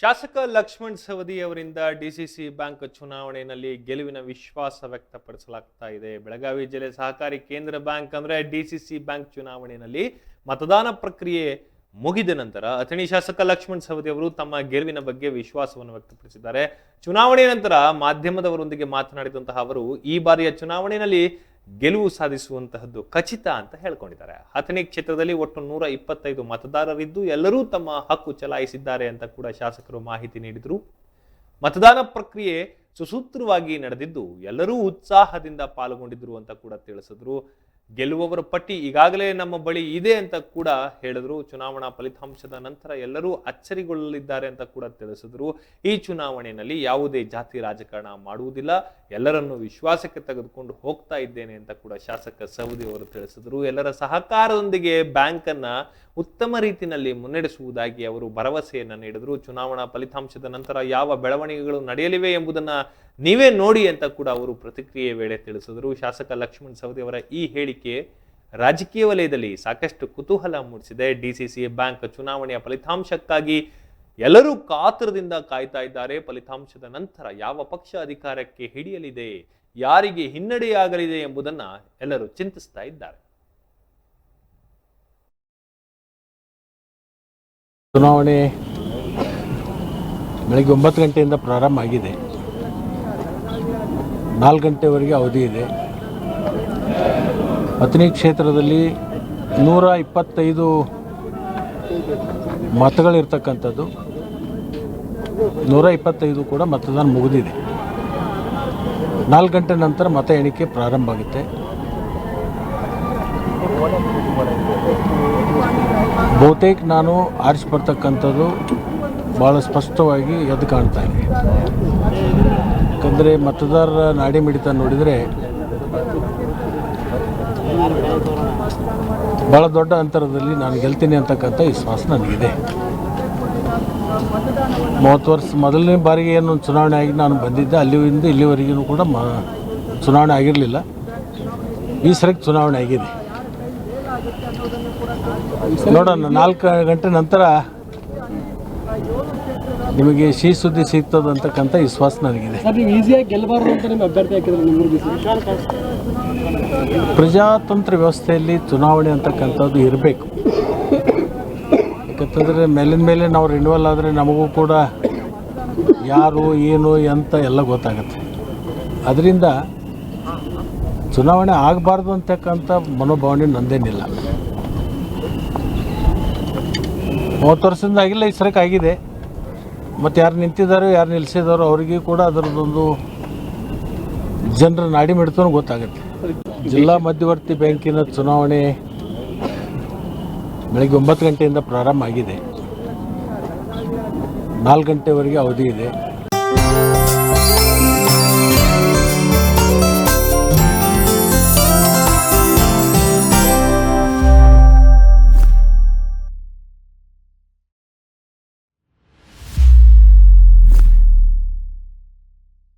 ಶಾಸಕ ಲಕ್ಷ್ಮಣ್ ಸವದಿ ಅವರಿಂದ DCC bank ಚುನಾವಣೆಯಲ್ಲಿ ಗೆಲುವಿನ ವಿಶ್ವಾಸ ವ್ಯಕ್ತಪಡಿಸಲಾಗ್ತಾ ಇದೆ. ಬೆಳಗಾವಿ ಜಿಲ್ಲೆ ಸಹಕಾರಿ ಕೇಂದ್ರ ಬ್ಯಾಂಕ್ ಅಂದ್ರೆ ಡಿಸಿಸಿ ಬ್ಯಾಂಕ್ ಚುನಾವಣೆಯಲ್ಲಿ ಮತದಾನ ಪ್ರಕ್ರಿಯೆ ಮುಗಿದ ನಂತರ ಅಥಣಿ ಶಾಸಕ ಲಕ್ಷ್ಮಣ್ ಸವದಿ ಅವರು ತಮ್ಮ ಗೆಲುವಿನ ಬಗ್ಗೆ ವಿಶ್ವಾಸವನ್ನು ವ್ಯಕ್ತಪಡಿಸಿದ್ದಾರೆ. ಚುನಾವಣೆ ನಂತರ ಮಾಧ್ಯಮದವರೊಂದಿಗೆ ಮಾತನಾಡಿದಂತಹ ಅವರು, ಈ ಬಾರಿಯ ಚುನಾವಣೆಯಲ್ಲಿ ಗೆಲುವು ಸಾಧಿಸುವಂತಹದ್ದು ಖಚಿತ ಅಂತ ಹೇಳ್ಕೊಂಡಿದ್ದಾರೆ. ಹತ್ತನೇ ಕ್ಷೇತ್ರದಲ್ಲಿ ಒಟ್ಟು ನೂರ ಇಪ್ಪತ್ತೈದು ಮತದಾರರಿದ್ದು ಎಲ್ಲರೂ ತಮ್ಮ ಹಕ್ಕು ಚಲಾಯಿಸಿದ್ದಾರೆ ಅಂತ ಕೂಡ ಶಾಸಕರು ಮಾಹಿತಿ ನೀಡಿದರು. ಮತದಾನ ಪ್ರಕ್ರಿಯೆ ಸುಸೂತ್ರವಾಗಿ ನಡೆದಿದ್ದು ಎಲ್ಲರೂ ಉತ್ಸಾಹದಿಂದ ಪಾಲ್ಗೊಂಡಿದ್ರು ಅಂತ ಕೂಡ ತಿಳಿಸಿದ್ರು. ಗೆಲ್ಲುವವರ ಪಟ್ಟಿ ಈಗಾಗಲೇ ನಮ್ಮ ಬಳಿ ಇದೆ ಅಂತ ಕೂಡ ಹೇಳಿದ್ರು. ಚುನಾವಣಾ ಫಲಿತಾಂಶದ ನಂತರ ಎಲ್ಲರೂ ಅಚ್ಚರಿಗೊಳ್ಳಲಿದ್ದಾರೆ ಅಂತ ಕೂಡ ತಿಳಿಸಿದ್ರು. ಈ ಚುನಾವಣೆಯಲ್ಲಿ ಯಾವುದೇ ಜಾತಿ ರಾಜಕಾರಣ ಮಾಡುವುದಿಲ್ಲ. ಎಲ್ಲರನ್ನು ವಿಶ್ವಾಸಕ್ಕೆ ತೆಗೆದುಕೊಂಡು ಹೋಗ್ತಾ ಇದ್ದೇನೆ ಅಂತ ಕೂಡ ಶಾಸಕ ಸವದಿ ಅವರು ತಿಳಿಸಿದ್ರು. ಎಲ್ಲರ ಸಹಕಾರದೊಂದಿಗೆ ಬ್ಯಾಂಕ್ ಉತ್ತಮ ರೀತಿಯಲ್ಲಿ ಮುನ್ನಡೆಸುವುದಾಗಿ ಅವರು ಭರವಸೆಯನ್ನು ನೀಡಿದ್ರು. ಚುನಾವಣಾ ಫಲಿತಾಂಶದ ನಂತರ ಯಾವ ಬೆಳವಣಿಗೆಗಳು ನಡೆಯಲಿವೆ ಎಂಬುದನ್ನ ನೀವೇ ನೋಡಿ ಅಂತ ಕೂಡ ಅವರು ಪ್ರತಿಕ್ರಿಯೆ ವೇಳೆ ತಿಳಿಸಿದರು. ಶಾಸಕ ಲಕ್ಷ್ಮಣ್ ಸವದಿ ಅವರ ಈ ಹೇಳಿಕೆ ರಾಜಕೀಯ ವಲಯದಲ್ಲಿ ಸಾಕಷ್ಟು ಕುತೂಹಲ ಮೂಡಿಸಿದೆ. ಡಿಸಿಸಿ ಬ್ಯಾಂಕ್ ಚುನಾವಣೆಯ ಫಲಿತಾಂಶಕ್ಕಾಗಿ ಎಲ್ಲರೂ ಕಾತರದಿಂದ ಕಾಯ್ತಾ ಇದ್ದಾರೆ. ಫಲಿತಾಂಶದ ನಂತರ ಯಾವ ಪಕ್ಷ ಅಧಿಕಾರಕ್ಕೆ ಹಿಡಿಯಲಿದೆ, ಯಾರಿಗೆ ಹಿನ್ನಡೆಯಾಗಲಿದೆ ಎಂಬುದನ್ನ ಎಲ್ಲರೂ ಚಿಂತಿಸ್ತಾ ಇದ್ದಾರೆ. ಚುನಾವಣೆ ಬೆಳಗ್ಗೆ ಒಂಬತ್ತು ಗಂಟೆಯಿಂದ ಪ್ರಾರಂಭ ಆಗಿದೆ. ನಾಲ್ಕು ಗಂಟೆವರೆಗೆ ಅವಧಿ ಇದೆ. ಹತ್ತನೇ ಕ್ಷೇತ್ರದಲ್ಲಿ ನೂರ ಇಪ್ಪತ್ತೈದು ಮತಗಳಿರ್ತಕ್ಕಂಥದ್ದು. ನೂರ ಇಪ್ಪತ್ತೈದು ಕೂಡ ಮತದಾನ ಮುಗಿದಿದೆ. ನಾಲ್ಕು ಗಂಟೆ ನಂತರ ಮತ ಎಣಿಕೆ ಪ್ರಾರಂಭ ಆಗುತ್ತೆ. ಬಹುತೇಕ ನಾನು ಆರಿಸ್ಬರ್ತಕ್ಕಂಥದ್ದು ಭಾಳ ಸ್ಪಷ್ಟವಾಗಿ ಎದ್ದು ಕಾಣ್ತಾ ಇದೆ. ಯಾಕಂದರೆ ಮತದಾರರ ನಾಡಿ ಮಿಡಿತ ನೋಡಿದರೆ ಭಾಳ ದೊಡ್ಡ ಅಂತರದಲ್ಲಿ ನಾನು ಗೆಲ್ತೀನಿ ಅಂತಕ್ಕಂಥ ವಿಶ್ವಾಸ ನನಗಿದೆ. ಮೂವತ್ತು ವರ್ಷ, ಮೊದಲನೇ ಬಾರಿಗೆ ಏನು ಚುನಾವಣೆ ಆಗಿ ನಾನು ಬಂದಿದ್ದೆ, ಅಲ್ಲಿಂದ ಇಲ್ಲಿವರೆಗೂ ಕೂಡ ಮ ಚುನಾವಣೆ ಆಗಿರಲಿಲ್ಲ. ಈ ಸರಿಗೆ ಚುನಾವಣೆ ಆಗಿದೆ. ನೋಡೋಣ, ನಾಲ್ಕು ಗಂಟೆ ನಂತರ ನಿಮಗೆ ಸಿಹಿ ಸುದ್ದಿ ಸಿಗ್ತದಂತಕ್ಕಂಥ ವಿಶ್ವಾಸ ನನಗಿದೆ. ಅಂತ ಪ್ರಜಾತಂತ್ರ ವ್ಯವಸ್ಥೆಯಲ್ಲಿ ಚುನಾವಣೆ ಅಂತಕ್ಕಂಥದ್ದು ಇರಬೇಕು. ಯಾಕಂತಂದರೆ ಮೇಲಿನ ಮೇಲೆ ನಾವು ರಿನ್ಯೂವಲ್ ಆದರೆ ನಮಗೂ ಕೂಡ ಯಾರು ಏನು ಎಂತ ಎಲ್ಲ ಗೊತ್ತಾಗುತ್ತೆ. ಅದರಿಂದ ಚುನಾವಣೆ ಆಗಬಾರ್ದು ಅಂತಕ್ಕಂಥ ಮನೋಭಾವನೆ ನಂದೇನಿಲ್ಲ. ಮೂವತ್ತು ವರ್ಷದಿಂದ ಆಗಿಲ್ಲ ಈ ಸರಕ್ಕೆ ಆಗಿದೆ. ಮತ್ತು ಯಾರು ನಿಂತಿದ್ದಾರೋ ಯಾರು ನಿಲ್ಲಿಸಿದಾರೋ ಅವರಿಗೆ ಕೂಡ ಅದರದ್ದೊಂದು ಜನರ ನಾಡಿ ಮಿಡ್ತನೂ ಗೊತ್ತಾಗುತ್ತೆ. ಜಿಲ್ಲಾ ಮಧ್ಯವರ್ತಿ ಬ್ಯಾಂಕಿನ ಚುನಾವಣೆ ಬೆಳಗ್ಗೆ ಒಂಬತ್ತು ಗಂಟೆಯಿಂದ ಪ್ರಾರಂಭ ಆಗಿದೆ. ನಾಲ್ಕು ಗಂಟೆವರೆಗೆ ಅವಧಿ ಇದೆ.